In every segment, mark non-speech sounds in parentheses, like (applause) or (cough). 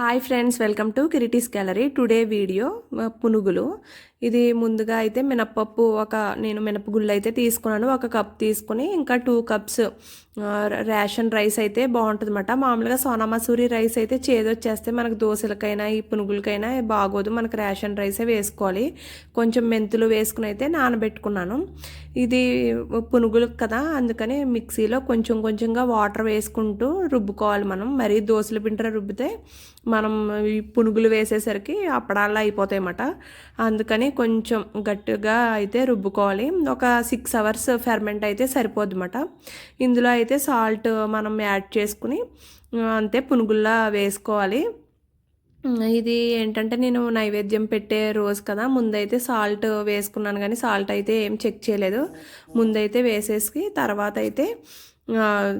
Hi friends welcome to Kiriti's gallery today video పునుగులు ఇది ముందుగా అయితే మినప్పప్పు ఒక నేను మినపగుళ్ళు అయితే తీసుకున్నాను. ఒక కప్ తీసుకుని ఇంకా టూ కప్స్ రేషన్ రైస్ అయితే బాగుంటుంది అన్నమాట మామూలుగా సోనా మసూరి రైస్ అయితే చేదొచ్చేస్తే మనకు దోశలకైనా ఈ పునుగులకైనా బాగోదు. మనకు రేషన్ రైసే వేసుకోవాలి. కొంచెం మెంతులు వేసుకుని అయితే నానబెట్టుకున్నాను. ఇది పునుగులకు కదా అందుకని మిక్సీలో కొంచెం కొంచెంగా వాటర్ వేసుకుంటూ రుబ్బుకోవాలి మనం. మరీ దోశల పింటర రుబ్బితే మనం ఈ పునుగులు వేసేసరికి అప్పడాల్లో అయిపోతాయి అన్నమాట అందుకని కొంచెం గట్టిగా అయితే రుబ్బుకోవాలి. ఒక సిక్స్ అవర్స్ ఫెర్మెంట్ అయితే సరిపోద్ది అన్నమాట ఇందులో అయితే సాల్ట్ మనం యాడ్ చేసుకుని అంతే పునుగుల్లా వేసుకోవాలి. ఇది ఏంటంటే నేను నైవేద్యం పెట్టే రోజు కదా ముందైతే సాల్ట్ వేసుకున్నాను కానీ సాల్ట్ అయితే ఏం చెక్ చేయలేదు. ముందైతే వేసేసి తర్వాత అయితే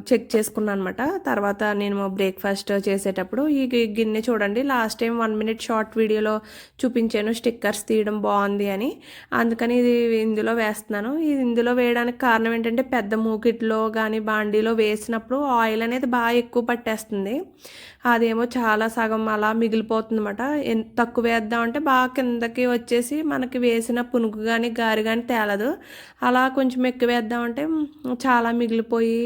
చెక్ చేసుకున్నాను అనమాట తర్వాత నేను బ్రేక్ఫాస్ట్ చేసేటప్పుడు ఈ గిన్నె చూడండి last time one minute short వీడియోలో చూపించాను స్టిక్కర్స్ తీయడం బాగుంది అని. అందుకని ఇది ఇందులో వేస్తున్నాను. ఇది ఇందులో వేయడానికి కారణం ఏంటంటే పెద్ద మూకిట్లో కానీ బాండీలో వేసినప్పుడు ఆయిల్ అనేది బాగా ఎక్కువ పట్టేస్తుంది. అదేమో చాలా సగం అలా మిగిలిపోతుంది అనమాట తక్కువ వేద్దాం అంటే బాగా కిందకి వచ్చేసి మనకి వేసిన పునుగు కానీ గారి కానీ తేలదు. అలా కొంచెం ఎక్కువ వేద్దామంటే చాలా మిగిలిపోయి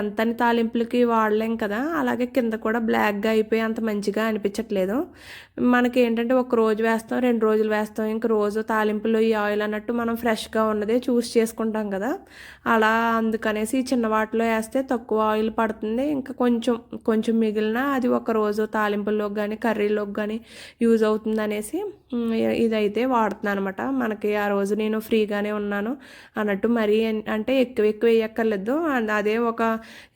ఎంతని తాలింపులకి వాడలేం కదా అలాగే కింద కూడా బ్లాక్గా అయిపోయి అంత మంచిగా అనిపించట్లేదు. మనకి ఏంటంటే ఒక రోజు వేస్తాం రెండు రోజులు వేస్తాం ఇంక రోజు తాలింపులు ఈ ఆయిల్ అన్నట్టు మనం ఫ్రెష్గా ఉన్నదే చూస్ చేసుకుంటాం కదా. అలా అందుకనేసి ఈ చిన్న వాటిలో వేస్తే తక్కువ ఆయిల్ పడుతుంది. ఇంకా కొంచెం కొంచెం మిగిలిన అది ఒక రోజు తాలింపుల్లోకి కానీ కర్రీలోకి కానీ యూజ్ అవుతుంది అనేసి ఇదైతే వాడుతున్నాను అనమాట మనకి ఆ రోజు నేను ఫ్రీగానే ఉన్నాను అన్నట్టు మరీ అంటే ఎక్కువ ఎక్కువ వేయక్కర్లేదు. అండ్ అదే ఒక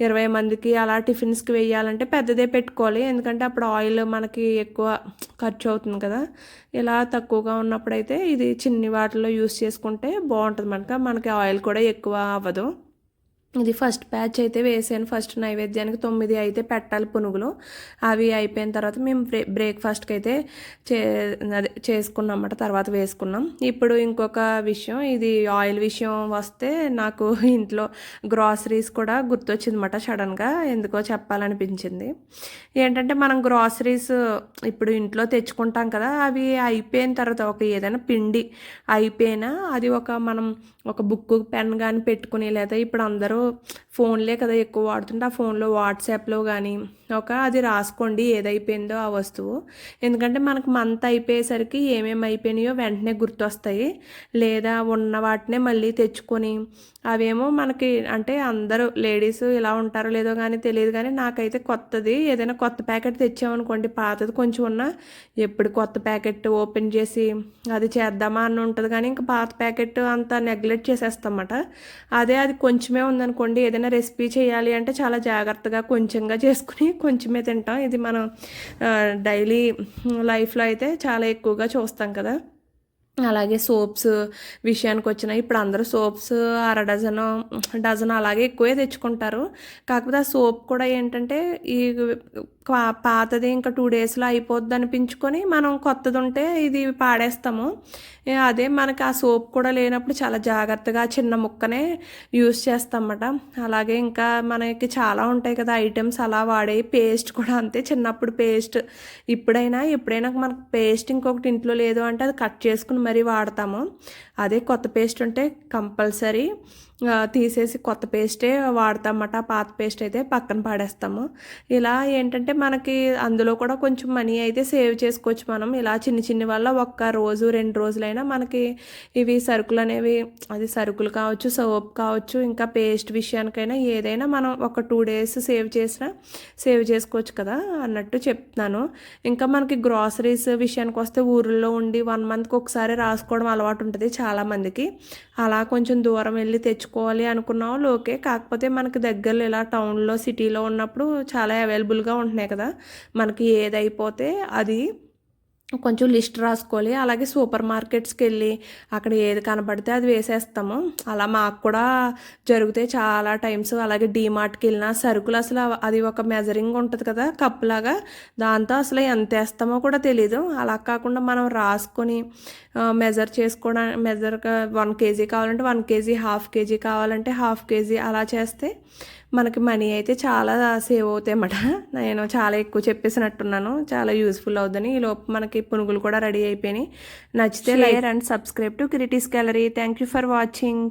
ఇరవై మందికి అలా టిఫిన్స్కి వేయాలంటే పెద్దదే పెట్టుకోవాలి. ఎందుకంటే అప్పుడు ఆయిల్ మనకి ఎక్కువ ఖర్చు అవుతుంది కదా. ఇలా తక్కువగా ఉన్నప్పుడైతే ఇది చిన్ని వాటిలో యూస్ చేసుకుంటే బాగుంటుంది. మనక మనకి ఆయిల్ కూడా ఎక్కువ అవ్వదు. ఇది ఫస్ట్ బ్యాచ్ అయితే వేసాను. ఫస్ట్ నైవేద్యానికి తొమ్మిది అయితే పెట్టాలి పునుగులు. అవి అయిపోయిన తర్వాత మేము బ్రే బ్రేక్ఫాస్ట్కి అయితే చే అదే చేసుకున్నాం అన్నమాట. తర్వాత వేసుకున్నాం. ఇప్పుడు ఇంకొక విషయం ఇది ఆయిల్ విషయం వస్తే నాకు (laughs) ఇంట్లో గ్రాసరీస్ కూడా గుర్తొచ్చింది అనమాట సడన్గా. ఎందుకో చెప్పాలనిపించింది. ఏంటంటే మనం గ్రాసరీస్ ఇప్పుడు ఇంట్లో తెచ్చుకుంటాం కదా అవి అయిపోయిన తర్వాత ఒక ఏదైనా పిండి అయిపోయినా అది ఒక మనం ఒక బుక్ పెన్ కానీ పెట్టుకుని లేదా ఇప్పుడు అందరూ ఫోన్లే కదా ఎక్కువ వాడుతుంటే ఆ ఫోన్లో వాట్సాప్లో కానీ ఒక అది రాసుకోండి ఏదైపోయిందో ఆ వస్తువు. ఎందుకంటే మనకు మంత్ అయిపోయేసరికి ఏమేమి అయిపోయినాయో వెంటనే గుర్తొస్తాయి. లేదా ఉన్న వాటినే మళ్ళీ తెచ్చుకొని అవేమో మనకి అంటే అందరూ లేడీస్ ఇలా ఉంటారో లేదో కానీ తెలియదు కానీ నాకైతే కొత్తది. ఏదైనా కొత్త ప్యాకెట్ తెచ్చామనుకోండి పాతది కొంచెం ఉన్నా ఎప్పుడు కొత్త ప్యాకెట్ ఓపెన్ చేసి అది చేద్దామా అని ఉంటుంది కానీ ఇంకా పాత ప్యాకెట్ అంత నెగ్లెక్ట్ చేసేస్తామన్నమాట అదే అది కొంచెమే అనుకోండి ఏదైనా రెసిపీ చేయాలి అంటే చాలా జాగ్రత్తగా కొంచెంగా చేసుకుని (laughs) కొంచెమే తింటాం. ఇది మనం డైలీ లైఫ్లో అయితే చాలా ఎక్కువగా చూస్తాం కదా. అలాగే సోప్స్ విషయానికి వచ్చిన ఇప్పుడు అందరూ సోప్స్ అర డజన్ డజన్ అలాగే ఎక్కువే తెచ్చుకుంటారు. కాకపోతే ఆ సోప్ కూడా ఏంటంటే ఈ పాతది ఇంకా టూ డేస్లో అయిపోద్ది అనిపించుకొని మనం కొత్తది ఉంటే ఇది పాడేస్తాము. అదే మనకి ఆ సోప్ కూడా లేనప్పుడు చాలా జాగ్రత్తగా చిన్న ముక్కనే యూస్ చేస్తామన్నమాట అలాగే ఇంకా మనకి చాలా ఉంటాయి కదా ఐటమ్స్ అలా వాడే పేస్ట్ కూడా అంతే. చిన్నప్పుడు పేస్ట్ ఇప్పుడైనా ఎప్పుడైనా మనకు పేస్ట్ ఇంకొకటి ఇంట్లో లేదు అంటే అది కట్ చేసుకుని మరీ వాడతాము. అదే కొత్త పేస్ట్ ఉంటే కంపల్సరీ తీసేసి కొత్త పేస్టే వాడతామన్నమాట. పాత పేస్ట్ అయితే పక్కన పాడేస్తాము. ఇలా ఏంటంటే మనకి అందులో కూడా కొంచెం మనీ అయితే సేవ్ చేసుకోవచ్చు మనం. ఇలా చిన్న చిన్న వల్ల ఒక్క రోజు రెండు రోజులైనా మనకి ఇవి సరుకులు అనేవి అది సరుకులు కావచ్చు సోప్ కావచ్చు ఇంకా పేస్ట్ విషయానికైనా ఏదైనా మనం ఒక టూ డేస్ సేవ్ చేసినా సేవ్ చేసుకోవచ్చు కదా అన్నట్టు చెప్తున్నాను. ఇంకా మనకి గ్రాసరీస్ విషయానికి వస్తే ఊర్లో ఉండి వన్ మంత్కి ఒకసారి రాసుకోవడం అలవాటు ఉంటుంది. చాలామందికి. అలా కొంచెం దూరం వెళ్ళి తెచ్చుకోవాలి అనుకున్న వాళ్ళు ఓకే. కాకపోతే మనకి దగ్గరలో ఇలా టౌన్లో సిటీలో ఉన్నప్పుడు చాలా అవైలబుల్గా ఉంటున్నాయి కదా. మనకి ఏదైపోతే అది కొంచెం లిస్ట్ రాసుకోవాలి. అలాగే సూపర్ మార్కెట్స్కి వెళ్ళి అక్కడ ఏది కనపడితే అది వేసేస్తాము. అలా మాకు కూడా జరిగితే చాలా టైమ్స్ అలాగే డీమార్ట్కి వెళ్ళినా సరుకులు అసలు అది ఒక మెజరింగ్ ఉంటుంది కదా కప్పులాగా. దాంతో అసలు ఎంత వేస్తామో కూడా తెలీదు. అలా కాకుండా మనం రాసుకొని మెజర్ చేసుకోవడానికి మెజర్ వన్ కేజీ కావాలంటే వన్ కేజీ హాఫ్ కేజీ కావాలంటే హాఫ్ కేజీ అలా చేస్తే మనకి మనీ అయితే చాలా సేవ్ అవుతాయి అన్నమాట నేను చాలా ఎక్కువ చెప్పేసినట్టున్నాను. చాలా యూస్ఫుల్ అవుతుందని ఈ లోపు మనకి పునుగులు కూడా రెడీ అయిపోయినాయి. నచ్చితే like and subscribe to Kiriti's gallery thank you for watching